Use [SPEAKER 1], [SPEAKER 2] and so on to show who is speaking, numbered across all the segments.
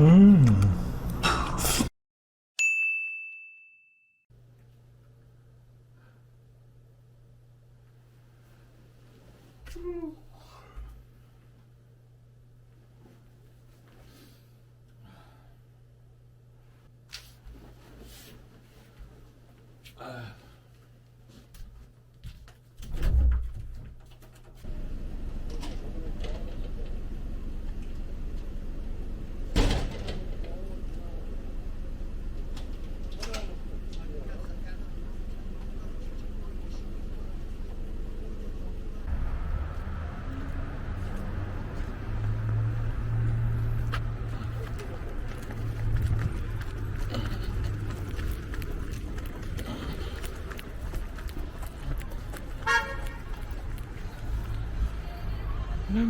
[SPEAKER 1] 음.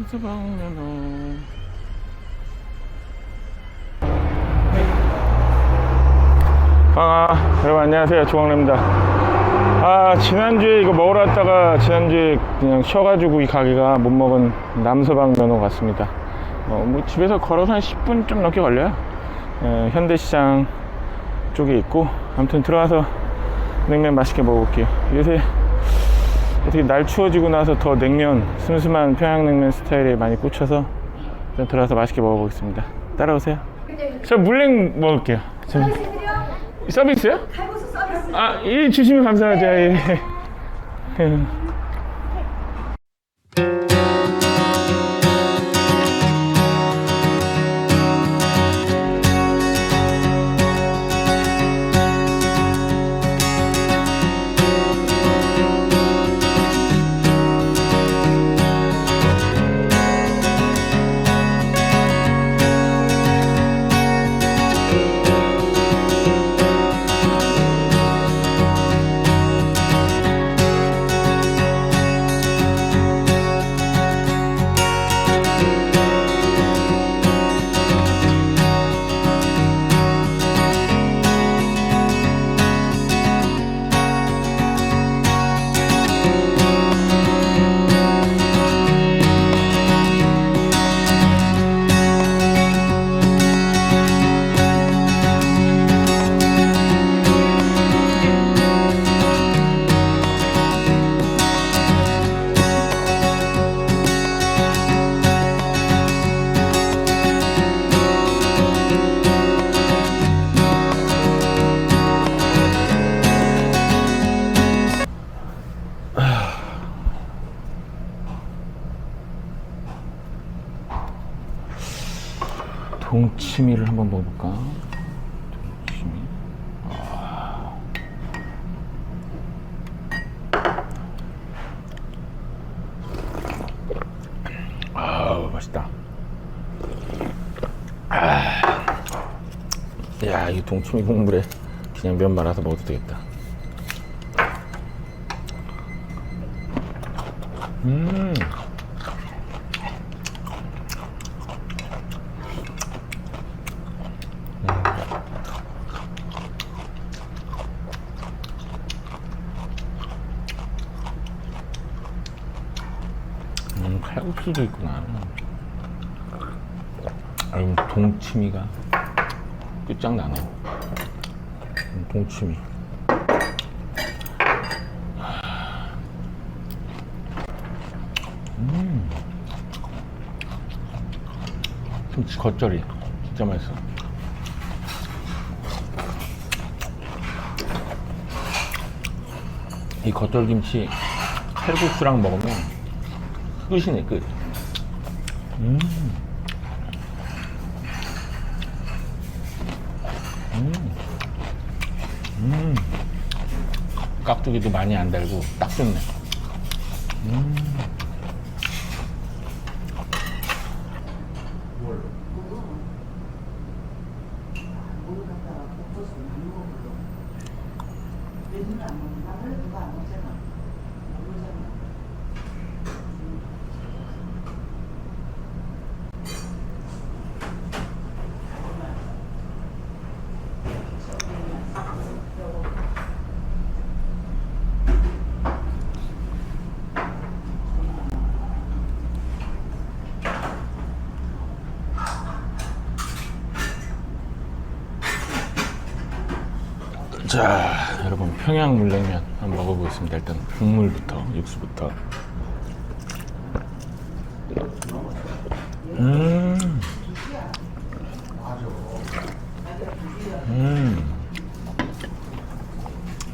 [SPEAKER 1] 냄새방면허 방아 여러분 안녕하세요. 조광래입니다. 아 지난주에 이거 먹으러 왔다가 지난주에 그냥 쉬어가지고 이 가게가 못 먹은 남서방 면허 같습니다. 어, 뭐 집에서 걸어서 한 10분 좀 넘게 걸려요. 에, 현대시장 쪽에 있고 아무튼 들어가서 냉면 맛있게 먹어볼게요. 요새 어떻게 날 추워지고 나서 더 냉면, 슴슴한 평양냉면 스타일에 많이 꽂혀서 일단 들어가서 맛있게 먹어보겠습니다. 따라오세요. 저 물냉 먹을게요. 저 서비스요? 아, 예, 주시면 감사하죠. 예. 한번 먹어볼까? 동치미. 아, 맛있다. 아, 야, 이 동치미 국물에 그냥 면 말아서 먹어도 되겠다. 음. 음, 칼국수도 있구나. 아, 이 동치미가 끝장나네. 음, 동치미. 음. 김치 겉절이 진짜 맛있어. 이 겉절김치 칼국수랑 먹으면 끝이네 끝. 음. 음. 음. 깍두기도 많이 안 달고 딱 좋네. 음. 자, 여러분 평양 물냉면 한번 먹어보겠습니다. 일단 국물부터 육수부터. 음, 음,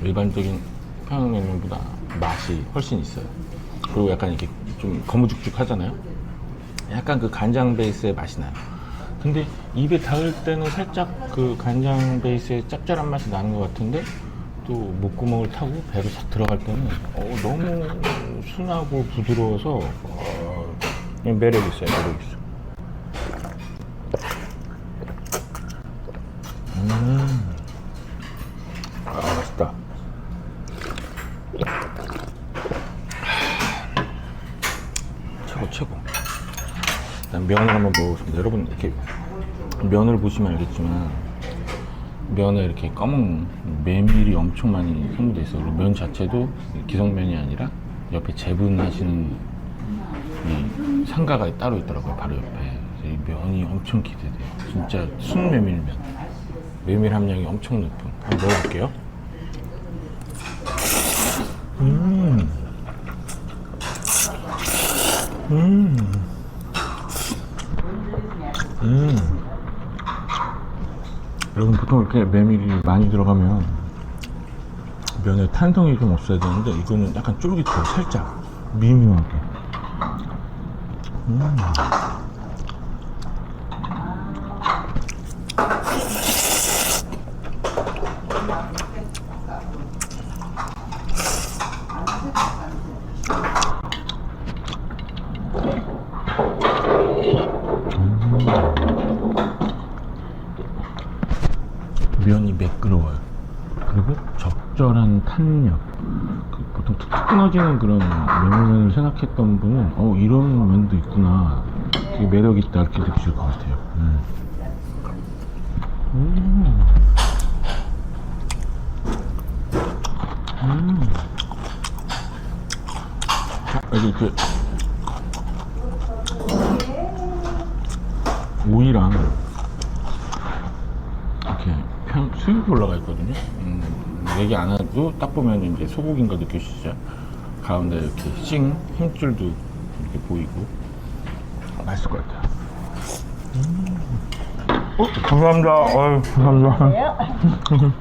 [SPEAKER 1] 일반적인 평양냉면보다 맛이 훨씬 있어요. 그리고 약간 이렇게 좀 거무죽죽 하잖아요. 약간 그 간장 베이스의 맛이 나요. 근데 입에 닿을 때는 살짝 그 간장 베이스의 짭짤한 맛이 나는 것 같은데 또 목구멍을 타고 배로 싹 들어갈 때는 어, 너무 순하고 부드러워서 어, 매력 있어요, 매력 있어. 음, 한번 먹어보겠습니다. 여러분 이렇게 면을 보시면 알겠지만 면에 이렇게 검은 메밀이 엄청 많이 손질돼 있어요. 그리고 면 자체도 기성면이 아니라 옆에 재분하시는 이 상가가 따로 있더라고요. 바로 옆에. 이 면이 엄청 기대돼요. 진짜 순메밀면. 메밀 함량이 엄청 높은. 한번 먹어볼게요. 음. 음. 음. 여러분 보통 이렇게 메밀이 많이 들어가면 면에 탄성이 좀 없어야 되는데 이거는 약간 쫄깃해요 살짝 미묘하게 음. 면이 매끄러워요. 그리고 적절한 탄력. 그 보통 툭툭 끊어지는 그런 면을 생각했던 분은 어 이런 면도 있구나. 되게 매력 있다 이렇게 느끼실 것 같아요. 음. 음. 음. 이렇게 오이랑 이렇게 편, 수육이 올라가 있거든요. 음, 얘기 안 해도 딱 보면 이제 소고기인 거 느끼시죠? 가운데 이렇게 싱 힘줄도 이렇게 보이고 맛있을 것 같아요. 음. 어, 감사합니다. 어유, 감사합니다.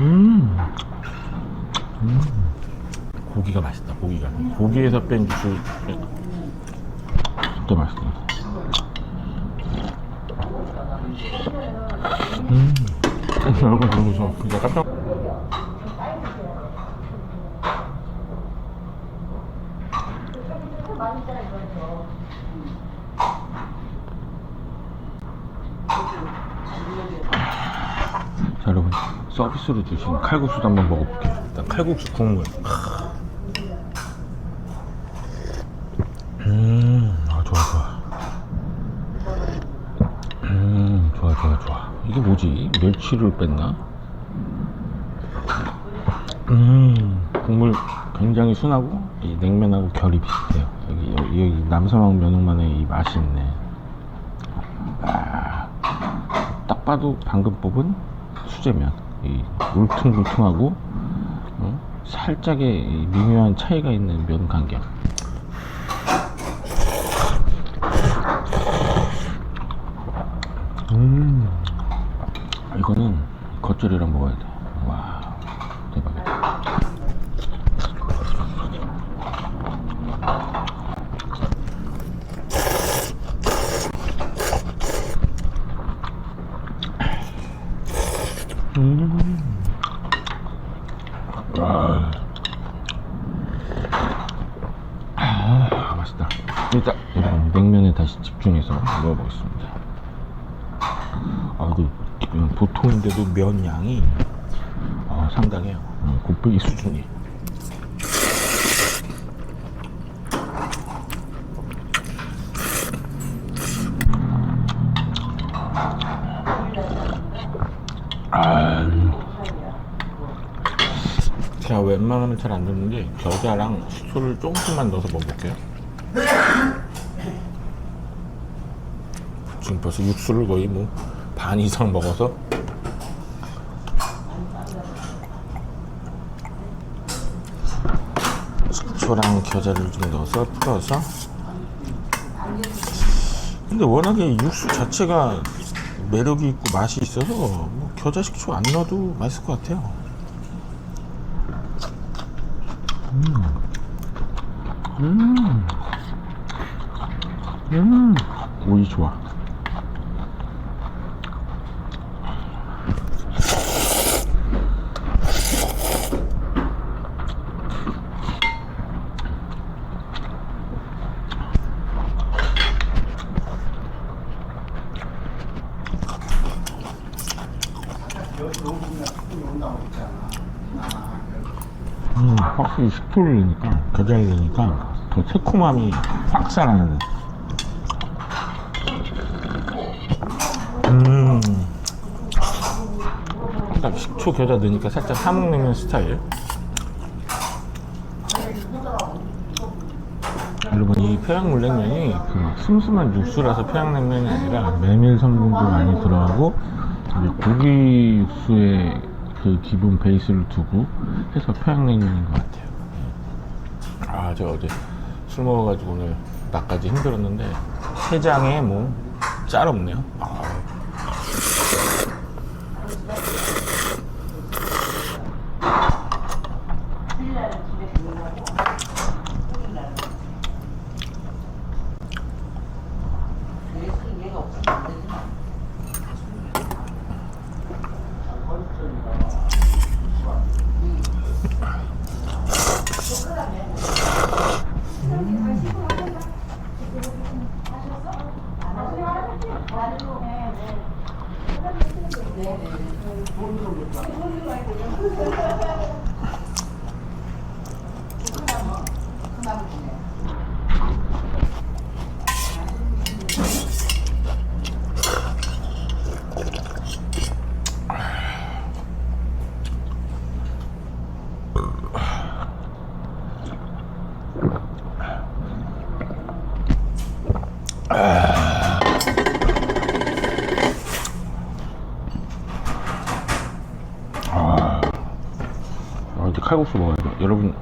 [SPEAKER 1] 음. 음. 고기가 맛있다. 고기가 고기에서 뺀 육수 진짜 맛있다. 음. 여러분 그러고서 진짜 깜짝 자 여러분 서비스로 주신 칼국수도 한번 먹어볼게요 일단 칼국수 국물 음, 아 좋아 좋아 음, 좋아, 좋아, 좋아. 이게 뭐지? 멸치를 뺐나? 음, 국물 굉장히 순하고, 이 냉면하고 결이 비슷해요. 여기, 여기, 남서방 면흥만의 이 맛이 있네. 아, 딱 봐도 방금 뽑은 수제면. 이 울퉁불퉁하고, 어? 살짝의 이 미묘한 차이가 있는 면 간격. 음, 이거는 겉절이랑 먹어야 돼. 와, 대박이다. 음, 와, 아, 맛있다. 일단 이런 냉면에 다시 집중해서 먹어보겠습니다. 아, 그, 음, 보통인데도 면 양이 어, 상당해요. 음, 곱빼기 수준이. 잘 안 드는 게 겨자랑 식초를 조금씩만 넣어서 먹어볼게요. 지금 벌써 육수를 거의 뭐 반 이상 먹어서 식초랑 겨자를 좀 넣어서 풀어서 근데 워낙에 육수 자체가 매력이 있고 맛이 있어서 뭐 겨자 식초 안 넣어도 맛있을 것 같아요. 음. 음. 음. 오이 좋아 음, 겨자를 넣으니까 더 새콤함이 확 살아나는. 음. 딱 식초 겨자 넣으니까 살짝 함흥냉면 스타일. 여러분 이 평양물냉면이 그 슴슴한 육수라서 평양냉면이 아니라 메밀 성분도 많이 들어가고 고기 육수의 그 기본 베이스를 두고 해서 평양냉면인 것 같아요. 아, 제가 어제 술 먹어가지고 오늘 낮까지 힘들었는데 해장에 뭐 짤 없네요. 아. 아, 이제 칼국수 먹어야 돼. 여러분,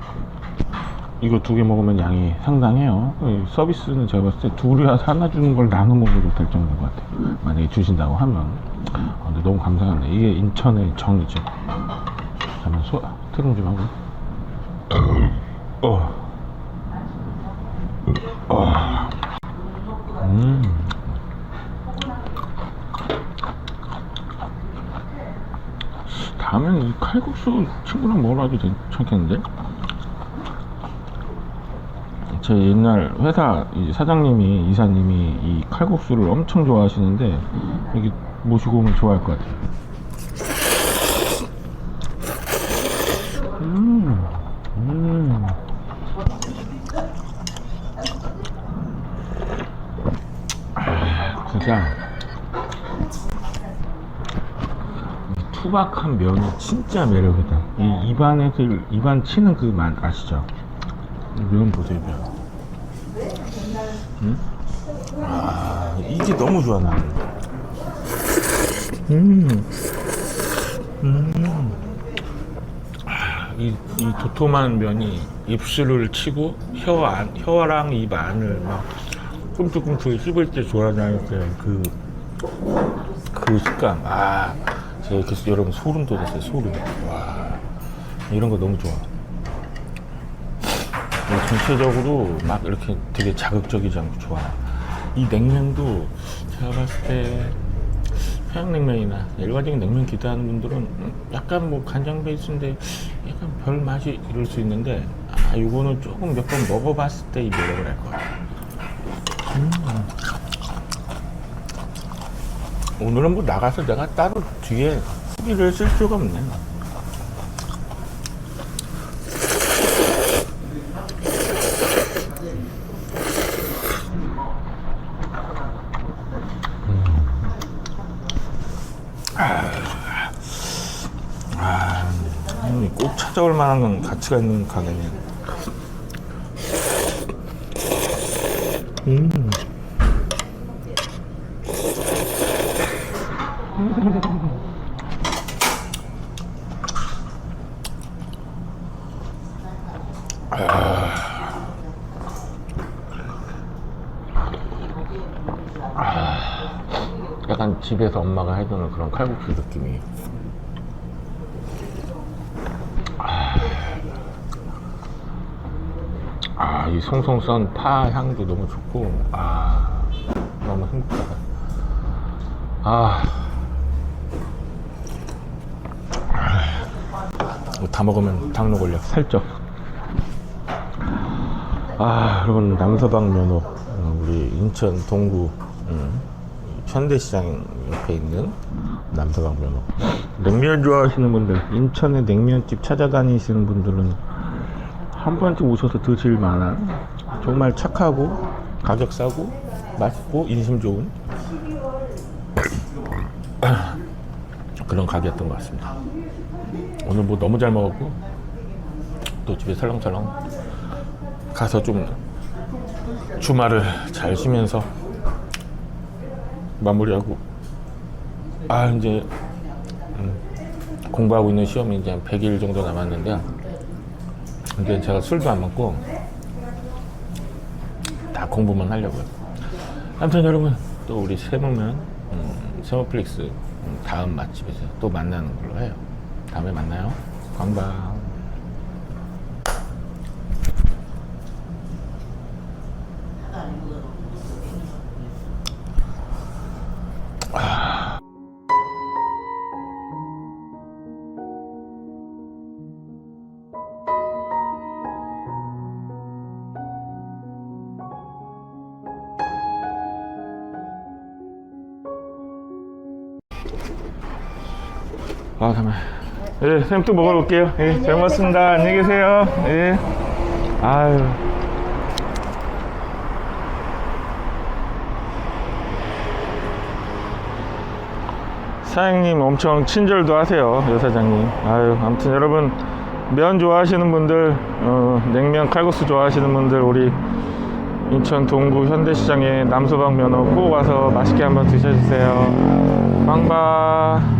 [SPEAKER 1] 이거 두 개 먹으면 양이 상당해요. 이 서비스는 제가 봤을 때 둘이서 하나 주는 걸 나눠 먹어도 될 정도인 것 같아요. 만약에 주신다고 하면. 아, 근데 너무 감사합니다. 이게 인천의 정이죠. 잠깐 소, 트름 좀 하고. 어. 어. 음. 다음엔 이 칼국수 친구랑 와도 괜찮겠는데? 제 옛날 회사 이 사장님이 이사님이 이 칼국수를 엄청 좋아하시는데 여기 모시고 오면 좋아할 것 같아요. 음, 음. 아, 진짜 투박한 면이 진짜 매력이다. 이 입안에 그 입안 치는 그 맛 아시죠? 이면 보세요, 면. 음? 아, 이게 너무 좋아 나는. 음. 음. 아, 이, 이 도톰한 면이 입술을 치고 혀 안, 혀랑 입 안을 막 꿈틀꿈틀 씹을 때 좋아하는 그, 그 식감. 아, 제가 이렇게 여러분 소름 돋았어요, 소름. 와, 이런 거 너무 좋아. 뭐 전체적으로 막 이렇게 되게 자극적이지 않고 좋아. 이 냉면도 제가 봤을 때 평양냉면이나 일반적인 냉면 기대하는 분들은 음, 약간 뭐 간장 베이스인데 약간 별 맛이 이럴 수 있는데 아 이거는 조금 몇 번 먹어봤을 때 이 매력을 알 것 같아. 음. 오늘은 뭐 나가서 내가 따로 뒤에 후기를 쓸 필요가 없네. 하나는 가치가 있는 가게네요. 음. 아. 약간 집에서 엄마가 해주는 그런 칼국수 느낌이 송송 썬 파 향도 너무 좋고, 아, 너무 행복하다. 아. 이거 다 먹으면 당뇨 걸려. 살쪄. 아, 여러분, 남서방 면허. 어, 우리 인천 동구, 음, 현대시장 옆에 있는 남서방 면허. 냉면 좋아하시는 분들, 인천에 냉면집 찾아다니시는 분들은 한 번쯤 오셔서 드실 만한 정말 착하고 가격 싸고 맛있고 인심 좋은 그런 가게였던 것 같습니다. 오늘 뭐 너무 잘 먹었고 또 집에 설렁설렁 가서 좀 주말을 잘 쉬면서 마무리하고 아 이제 음, 공부하고 있는 시험이 이제 한 100일 정도 남았는데 근데 제가 술도 안 먹고 다 공부만 하려고요. 아무튼 여러분 또 우리 세무면 음, 세무플릭스 음, 다음 맛집에서 또 만나는 걸로 해요. 다음에 만나요. 광방. 예, 쌤또 먹으러 올게요. 예, 잘 먹었습니다. 안녕히 계세요. 예. 아유. 사장님 엄청 친절도 하세요, 여사장님. 아유, 아무튼 여러분 면 좋아하시는 분들, 어, 냉면 칼국수 좋아하시는 분들 우리 인천 동구 현대시장에 남서방 면허 꼭 와서 맛있게 한번 드셔주세요. 빵바.